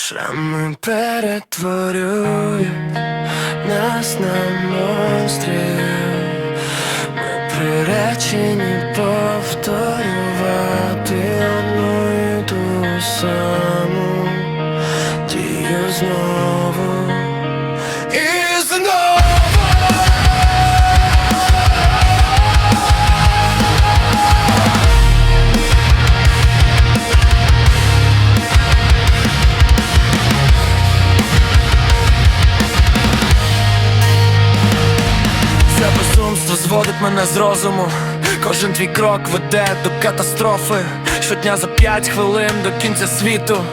Шрами перетворюють нас на монстрів? Ми приречені повторювати одну і ту саму дію знову зводить мене з розуму. Кожен твій крок веде до катастрофи. Щодня за п'ять хвилин до кінця світу.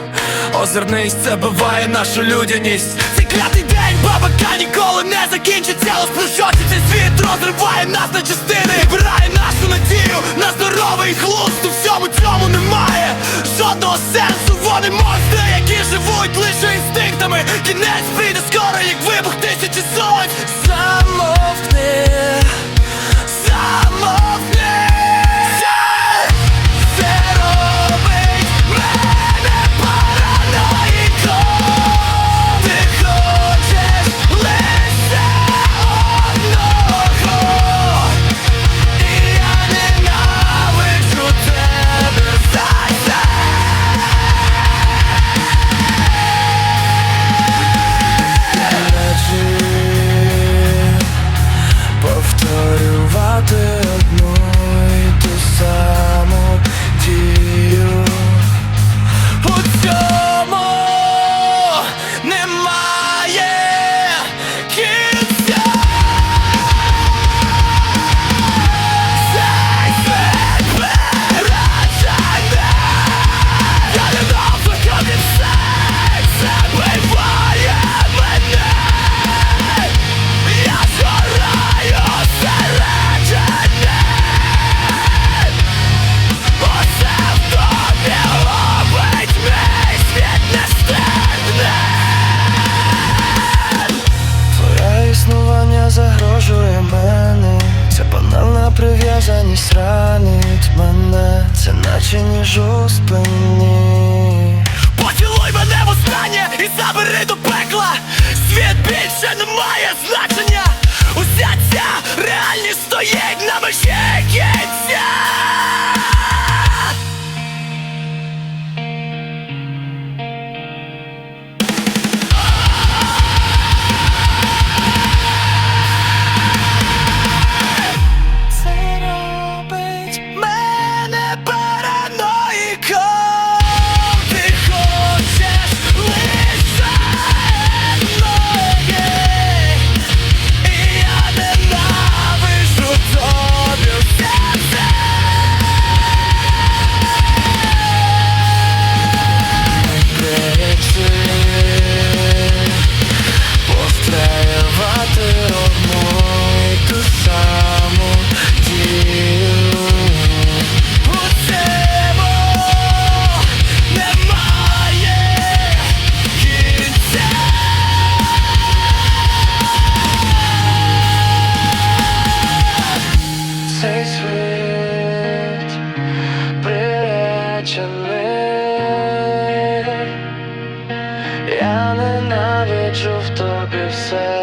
Озирнись, це биває нашу людяність. Цей клятий день, бабака ніколи не закінчиться. Розплющоться цей світ розриває нас на частини. Вибирає нашу надію на здоровий глузд. У всьому цьому немає жодного сенсу. Вони монстри, які живуть лише інстинктами. Кінець прийде ранить мене Це наче ніж у спині. Поцілуй мене в останнє і забери до мене say